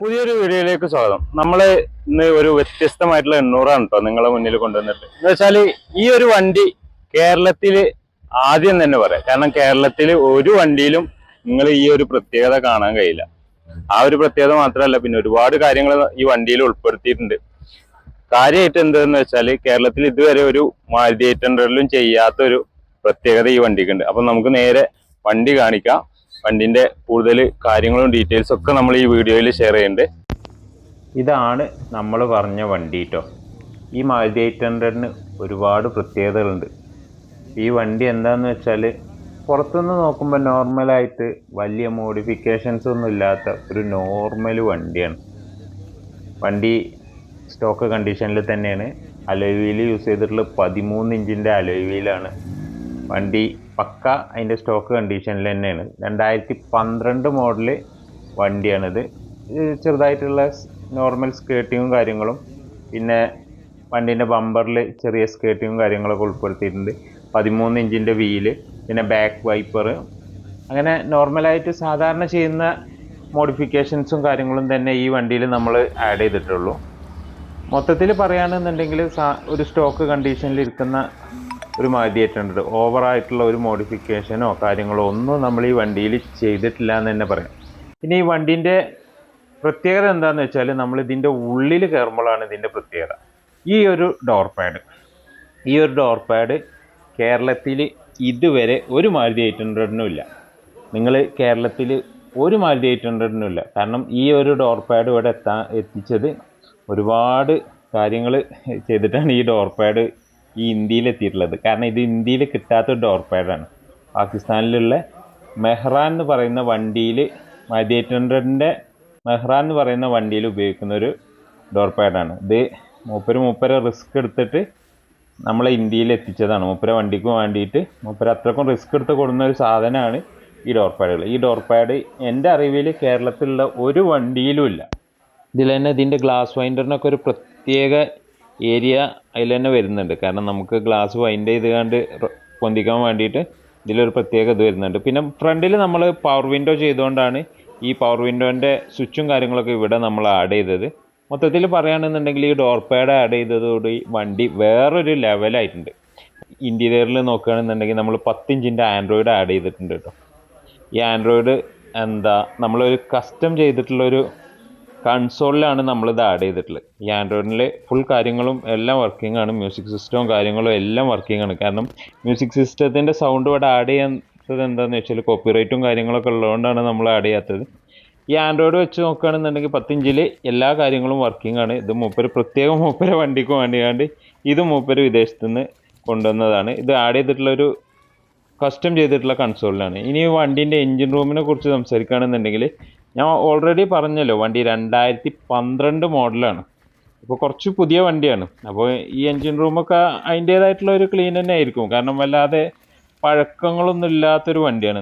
പുതിയൊരു വീഡിയോയിലേക്ക് സ്വാഗതം. നമ്മൾ ഇന്ന് ഒരു വ്യത്യസ്തമായിട്ടുള്ള എണ്ണൂറാണ് കേട്ടോ നിങ്ങളെ മുന്നിൽ കൊണ്ടുവന്നിട്ട്. എന്ന് വെച്ചാൽ ഈ ഒരു വണ്ടി കേരളത്തിൽ ആദ്യം തന്നെ പറയാം. കാരണം കേരളത്തിൽ ഒരു വണ്ടിയിലും നിങ്ങൾ ഈ ഒരു പ്രത്യേകത കാണാൻ കഴിയില്ല. ആ ഒരു പ്രത്യേകത മാത്രമല്ല പിന്നെ ഒരുപാട് കാര്യങ്ങൾ ഈ വണ്ടിയിൽ ഉൾപ്പെടുത്തിയിട്ടുണ്ട്. കാര്യമായിട്ട് എന്തെന്ന് വെച്ചാൽ കേരളത്തിൽ ഇതുവരെ ഒരു മാരുതി എയ്റ്റ് ഹൺഡ്രഡിലും ചെയ്യാത്ത ഒരു പ്രത്യേകത ഈ വണ്ടിക്കുണ്ട് അപ്പൊ നമുക്ക് നേരെ വണ്ടി കാണിക്കാം. വണ്ടിന്റെ കൂടുതൽ കാര്യങ്ങളും ഡീറ്റെയിൽസും ഒക്കെ നമ്മൾ ഈ വീഡിയോയിൽ ഷെയർ ചെയ്യുന്നുണ്ട്. ഇതാണ് നമ്മൾ പറഞ്ഞ വണ്ടി കേട്ടോ ഈ മാരുതി എയ്റ്റ് ഹൺഡ്രഡിന് ഒരുപാട് പ്രത്യേകതകളുണ്ട്. ഈ വണ്ടി എന്താന്ന് വെച്ചാൽ പുറത്തുനിന്ന് നോക്കുമ്പോൾ നോർമലായിട്ട് വലിയ മോഡിഫിക്കേഷൻസ് ഒന്നും ഇല്ലാത്ത ഒരു നോർമൽ വണ്ടിയാണ്. വണ്ടി സ്റ്റോക്ക് കണ്ടീഷനിൽ തന്നെയാണ്. അലോയ് വീൽ യൂസ് ചെയ്തിട്ടുള്ള പതിമൂന്ന് ഇഞ്ചിന്റെ അലോയ് വീലാണ് വണ്ടി പക്ക അതിന്റെ സ്റ്റോക്ക് കണ്ടീഷനിൽ തന്നെയാണ്. രണ്ടായിരത്തി പന്ത്രണ്ട് മോഡൽ വണ്ടിയാണിത് ചെറുതായിട്ടുള്ള നോർമൽ സ്കേർട്ടിങ്ങും കാര്യങ്ങളും പിന്നെ വണ്ടീന്റെ ബമ്പറിൽ ചെറിയ സ്കേർട്ടിങ്ങും കാര്യങ്ങളൊക്കെ ഉൾപ്പെടുത്തിയിട്ടുണ്ട്. പതിമൂന്ന് ഇഞ്ചിന്റെ വീൽ പിന്നെ ബാക്ക് വൈപ്പർ അങ്ങനെ നോർമലായിട്ട് സാധാരണ ചെയ്യുന്ന മോഡിഫിക്കേഷൻസും കാര്യങ്ങളും തന്നെ ഈ വണ്ടിയിൽ നമ്മൾ ആഡ് ചെയ്തിട്ടുള്ളൂ. മൊത്തത്തിൽ പറയുകയാണെന്നുണ്ടെങ്കിൽ ഒരു സ്റ്റോക്ക് കണ്ടീഷനിൽ ഇരിക്കുന്ന ഒരു മാരുതി ഓവറായിട്ടുള്ള ഒരു മോഡിഫിക്കേഷനോ കാര്യങ്ങളോ ഒന്നും നമ്മൾ ഈ വണ്ടിയിൽ ചെയ്തിട്ടില്ല എന്ന് തന്നെ പറയാം. പിന്നെ ഈ വണ്ടീന്റെ പ്രത്യേകത എന്താണെന്ന് വെച്ചാൽ നമ്മൾ ഇതിന്റെ ഉള്ളിൽ കയറുമ്പോഴാണ് ഇതിന്റെ പ്രത്യേകത. ഈ ഒരു ഡോർ പാഡ് ഈ ഒരു ഡോർ പാഡ് കേരളത്തിൽ ഇതുവരെ ഒരു മാരുതി എയ്റ്റ് ഹൺഡ്രഡിനും ഇല്ല. നിങ്ങൾ കേരളത്തിൽ ഒരു മാരുതി എയ്റ്റ് ഹൺഡ്രഡിനും ഇല്ല. കാരണം ഈ ഒരു ഡോർ പാഡ് ഇവിടെ എത്താൻ എത്തിച്ചത് ഒരുപാട് കാര്യങ്ങൾ ചെയ്തിട്ടാണ് ഈ ഡോർ പാഡ് ഈ ഇന്ത്യയിൽ എത്തിയിട്ടുള്ളത് കാരണം ഇത് ഇന്ത്യയിൽ കിട്ടാത്ത ഡോർ പാഡാണ് പാകിസ്ഥാനിലുള്ള മെഹ്റാൻ എന്ന് പറയുന്ന വണ്ടിയിൽ മൈതി എയ്റ്റ് ഹൺഡ്രഡിന്റെ മെഹ്റാൻ എന്ന് പറയുന്ന വണ്ടിയിൽ ഉപയോഗിക്കുന്ന ഒരു ഡോർ പാഡാണ് ഇത് മൂപ്പര് മൂപ്പര് റിസ്ക് എടുത്തിട്ട് നമ്മളെ ഇന്ത്യയിൽ എത്തിച്ചതാണ്. മൂപ്പര വണ്ടിക്ക് വേണ്ടിയിട്ട് മൂപ്പര അത്രക്കും റിസ്ക് എടുത്ത് കൊടുക്കുന്ന ഒരു സാധനമാണ് ഈ ഡോർ പാഡുകൾ ഈ ഡോർ പാഡ് എന്റെ അറിവിൽ കേരളത്തിലുള്ള ഒരു വണ്ടിയിലും ഇല്ല. ഇതിൽ തന്നെ ഇതിന്റെ ഗ്ലാസ് വൈൻഡറിനൊക്കെ ഒരു പ്രത്യേക ഏരിയ അതിൽ തന്നെ വരുന്നുണ്ട്. കാരണം നമുക്ക് ഗ്ലാസ് വൈൻഡ് ചെയ്ത് കണ്ട് പൊന്തിക്കാൻ വേണ്ടിയിട്ട് ഇതിലൊരു പ്രത്യേക ഇത് വരുന്നുണ്ട്. പിന്നെ ഫ്രണ്ടിൽ നമ്മൾ പവർ വിൻഡോ ചെയ്തുകൊണ്ടാണ് ഈ പവർ വിൻഡോന്റെ സ്വിച്ചും കാര്യങ്ങളൊക്കെ ഇവിടെ നമ്മൾ ആഡ് ചെയ്തത്. മൊത്തത്തിൽ പറയുകയാണെന്നുണ്ടെങ്കിൽ ഈ ഡോർ പാഡ് ആഡ് ചെയ്തതോടുകൂടി വണ്ടി വേറൊരു ലെവലായിട്ടുണ്ട് ഇന്റീരിയറിൽ നോക്കുകയാണെന്നുണ്ടെങ്കിൽ നമ്മൾ പത്തിഞ്ചിന്റെ ആൻഡ്രോയിഡ് ആഡ് ചെയ്തിട്ടുണ്ട് കേട്ടോ. ഈ ആൻഡ്രോയിഡ് എന്താ നമ്മളൊരു കസ്റ്റം ചെയ്തിട്ടുള്ളൊരു കൺസോളിലാണ് നമ്മൾ ഇത് ആഡ് ചെയ്തിട്ടുള്ളത്. ഈ ആൻഡ്രോയിഡിൽ ഫുൾ കാര്യങ്ങളും എല്ലാം വർക്കിംഗ് ആണ്. മ്യൂസിക് സിസ്റ്റവും കാര്യങ്ങളും എല്ലാം വർക്കിംഗ് ആണ്. കാരണം മ്യൂസിക് സിസ്റ്റത്തിന്റെ സൗണ്ട് ഇവിടെ ആഡ് ചെയ്യാത്തത് എന്താണെന്ന് വെച്ചാൽ കോപ്പിറൈറ്റും കാര്യങ്ങളൊക്കെ ഉള്ളതുകൊണ്ടാണ് നമ്മൾ ആഡ് ചെയ്യാത്തത്. ഈ ആൻഡ്രോയിഡ് വെച്ച് നോക്കുകയാണെന്നുണ്ടെങ്കിൽ പത്തിഞ്ചിൽ എല്ലാ കാര്യങ്ങളും വർക്കിംഗ് ആണ്. ഇത് മൂപ്പര് പ്രത്യേകം മൂപ്പര് വണ്ടിക്ക് വേണ്ടിയാണ്ട് ഇത് മൂപ്പര് വിദേശത്തു നിന്ന് കൊണ്ടുവന്നതാണ്. ഇത് ആഡ് ചെയ്തിട്ടുള്ള ഒരു കസ്റ്റം ചെയ്തിട്ടുള്ള കൺസോളിലാണ് ഇനി വണ്ടീന്റെ എൻജിൻ റൂമിനെ കുറിച്ച് സംസാരിക്കുകയാണെന്നുണ്ടെങ്കിൽ ഞാൻ ഓൾറെഡി പറഞ്ഞല്ലോ വണ്ടി രണ്ടായിരത്തി പന്ത്രണ്ട് മോഡലാണ് അപ്പോൾ കുറച്ച് പുതിയ വണ്ടിയാണ്. അപ്പോൾ ഈ എൻജിൻ റൂമൊക്കെ അതിന്റേതായിട്ടുള്ള ഒരു ക്ലീൻ തന്നെ ആയിരിക്കും. കാരണം വല്ലാതെ പഴക്കങ്ങളൊന്നും ഇല്ലാത്തൊരു വണ്ടിയാണ്.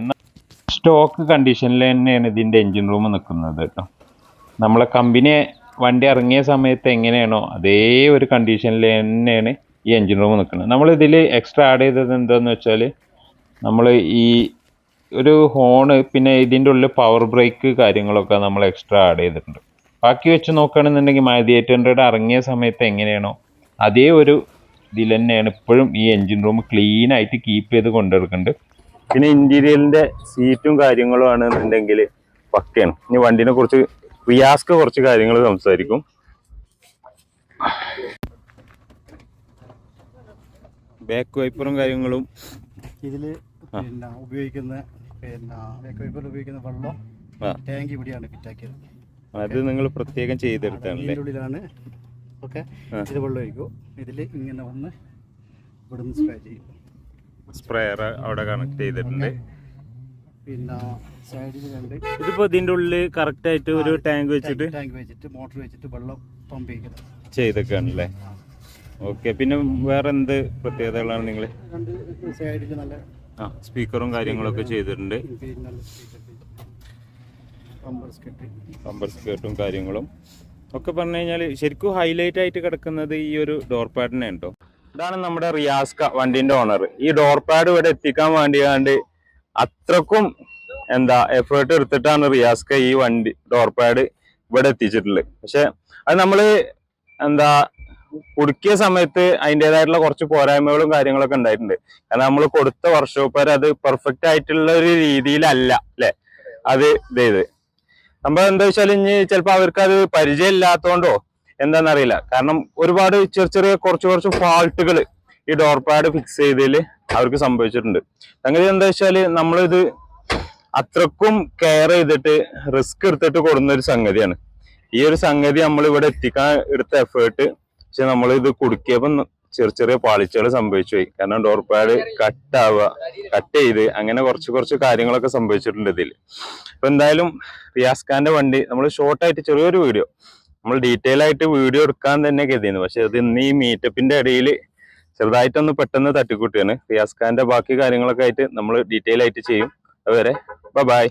സ്റ്റോക്ക് കണ്ടീഷനിൽ തന്നെയാണ് ഇതിന്റെ എൻജിൻ റൂം നിൽക്കുന്നത് കേട്ടോ. നമ്മളെ കമ്പനി വണ്ടി ഇറങ്ങിയ സമയത്ത് എങ്ങനെയാണോ അതേ ഒരു കണ്ടീഷനിൽ തന്നെയാണ് ഈ എൻജിൻ റൂം നിൽക്കുന്നത് നമ്മൾ എക്സ്ട്രാ ആഡ് ചെയ്തത് എന്താണെന്ന് വെച്ചാൽ നമ്മൾ ഈ ഒരു ഹോണ് പിന്നെ ഇതിന്റെ ഉള്ളിൽ പവർ ബ്രേക്ക് കാര്യങ്ങളൊക്കെ നമ്മൾ എക്സ്ട്രാ ആഡ് ചെയ്തിട്ടുണ്ട്. ബാക്കി വെച്ച് നോക്കുകയാണെന്നുണ്ടെങ്കിൽ മാരുതി എയ്റ്റ് ഹൺഡ്രഡ് ഇറങ്ങിയ സമയത്ത് എങ്ങനെയാണോ അതേ ഒരു ഇതിൽ തന്നെയാണ് ഇപ്പോഴും ഈ എൻജിൻ റൂം ക്ലീൻ ആയിട്ട് കീപ്പ് ചെയ്ത് കൊണ്ടുവരുന്നുണ്ട് പിന്നെ ഇന്റീരിയലിന്റെ സീറ്റും കാര്യങ്ങളും ആണെന്നുണ്ടെങ്കിൽ പക്കയാണ്. ഇനി വണ്ടിനെ കുറിച്ച് റിയാസ്ക്ക് കുറച്ച് കാര്യങ്ങൾ സംസാരിക്കും. ബാക്ക് വൈപ്പറും കാര്യങ്ങളും ഇതിൽ പിന്നെ ഉപയോഗിക്കുന്ന പിന്നെ ഉപയോഗിക്കുന്ന വെള്ളം. ടാങ്ക് ഇവിടെയാണ് ഫിറ്റാക്കിയത് അത് നിങ്ങൾ പ്രത്യേകം ചെയ്തെടുത്താണ് ഉള്ളിലാണ് ഓക്കെ. ഇത് വെള്ളം ഒഴിക്കും. ഇതിൽ ഇങ്ങനെ ഒന്ന് ഇവിടുന്ന് സ്പ്രേ ചെയ്യും. സ്പ്രേയർ അവിടെ കണക്ട് ചെയ്തിട്ടുണ്ട്. പിന്നെ സൈഡിൽ രണ്ട് ഇതിപ്പോ ഇതിന്റെ ഉള്ളിൽ കറക്റ്റ് ആയിട്ട് ഒരു ടാങ്ക് വെച്ചിട്ട്? ടാങ്ക് വെച്ചിട്ട് മോട്ടർ വെച്ചിട്ട് വെള്ളം പമ്പ് ചെയ്യുന്നത് ചെയ്തൊക്കെയാണല്ലേ ഓക്കെ പിന്നെ വേറെ എന്ത് പ്രത്യേകതകളാണ് നിങ്ങൾ രണ്ട് സൈഡിൽ നല്ല ആ സ്പീക്കറും കാര്യങ്ങളൊക്കെ ചെയ്തിട്ടുണ്ട്. ബമ്പർ സ്കേർട്ടും കാര്യങ്ങളും. ഒക്കെ പറഞ്ഞു കഴിഞ്ഞാൽ ശരിക്കും ഹൈലൈറ്റ് ആയിട്ട് കിടക്കുന്നത് ഈ ഒരു ഡോർ പാഡിനെ കേട്ടോ ഇതാണ് നമ്മുടെ റിയാസ്ക വണ്ടിന്റെ ഓണർ ഈ ഡോർ പാഡ് ഇവിടെ എത്തിക്കാൻ വേണ്ടിയാണ്ട് അത്രക്കും എന്താ എഫേർട്ട് എടുത്തിട്ടാണ് റിയാസ്ക ഈ വണ്ടി ഡോർ പാഡ് ഇവിടെ എത്തിച്ചിട്ടുള്ളത്. പക്ഷെ അത് നമ്മൾ എന്താ കുടുക്കിയ സമയത്ത് അതിന്റെതായിട്ടുള്ള കുറച്ച് പോരായ്മകളും കാര്യങ്ങളൊക്കെ ഉണ്ടായിട്ടുണ്ട്. കാരണം നമ്മൾ കൊടുത്ത വർക്ക്ഷോപ്പ് വരെ അത് പെർഫെക്റ്റ് ആയിട്ടുള്ള ഒരു രീതിയിലല്ല അല്ലെ? അത് ഇതേത് നമ്മൾ എന്താ വെച്ചാൽ ഇനി ചിലപ്പോൾ അവർക്ക് അത് പരിചയം ഇല്ലാത്തതുകൊണ്ടോ എന്താണെന്നറിയില്ല കാരണം ഒരുപാട് ചെറിയ ചെറിയ കുറച്ച് കുറച്ച് ഫാൾട്ടുകൾ ഈ ഡോർ പാഡ് ഫിക്സ് ചെയ്തതിൽ അവർക്ക് സംഭവിച്ചിട്ടുണ്ട്. സംഗതി എന്താ വെച്ചാൽ നമ്മളിത് അത്രക്കും കെയർ ചെയ്തിട്ട് റിസ്ക് എടുത്തിട്ട് കൊടുക്കുന്ന ഒരു സംഗതിയാണ്. ഈ ഒരു സംഗതി നമ്മൾ ഇവിടെ എത്തിക്കാൻ എടുത്ത എഫേർട്ട് പക്ഷെ നമ്മൾ ഇത് കുടുക്കിയപ്പം ചെറിയ ചെറിയ പാളിച്ചകൾ സംഭവിച്ചു പോയി. കാരണം ഡോർ പാഡ് കട്ട് ആവുക കട്ട് ചെയ്ത് അങ്ങനെ കുറച്ച് കുറച്ച് കാര്യങ്ങളൊക്കെ സംഭവിച്ചിട്ടുണ്ട് ഇതിൽ അപ്പൊ എന്തായാലും റിയാസ് ഖാന്റെ വണ്ടി നമ്മൾ ഷോർട്ടായിട്ട് ചെറിയൊരു വീഡിയോ നമ്മൾ ഡീറ്റെയിൽ ആയിട്ട് വീഡിയോ എടുക്കാൻ തന്നെ കരുതിയിരുന്നു. പക്ഷെ അത് ഇന്ന് ഈ മീറ്റപ്പിന്റെ ഇടയിൽ ചെറുതായിട്ടൊന്ന് പെട്ടെന്ന് തട്ടിക്കൂട്ടിയാണ് റിയാസ് ഖാന്റെ ബാക്കി കാര്യങ്ങളൊക്കെ ആയിട്ട് നമ്മൾ ഡീറ്റെയിൽ ആയിട്ട് ചെയ്യും. അതുവരെ ബൈ